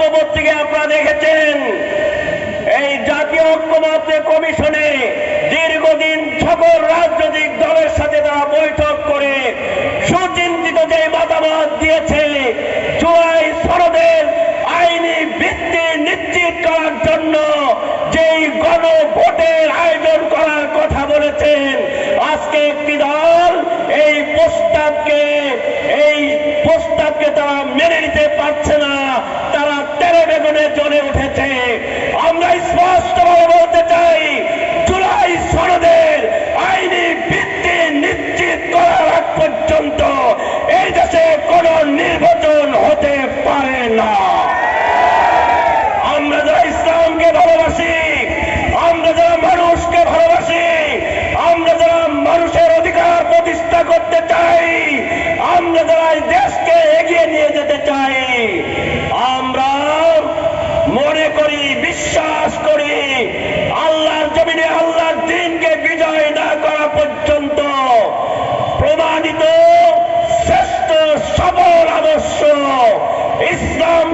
পত্রপত্রিকায় আপনারা দেখেছেন। এই জাতীয় ঐক্যমত্য কমিশন উঠেছে আমরা স্পষ্টভাবে বলতে চাই, জুলাই সনদের আইনি ভিত্তি নিশ্চিত করার আগ পর্যন্ত এই দেশে কোন নির্বাচন হতে পারে না। আমরা যারা ভালোবাসি, আমরা মানুষকে ভালোবাসি, আমরা মানুষের অধিকার প্রতিষ্ঠা করতে চাই, আমরা যারা দেশকে এগিয়ে নিয়ে যেতে চাই মনে করি, বিশ্বাস করি, আল্লাহর জমিনে আল্লাহর দিনকে বিজয় না করা পর্যন্ত প্রমাণিত শ্রেষ্ঠ সবল আদর্শ ইসলাম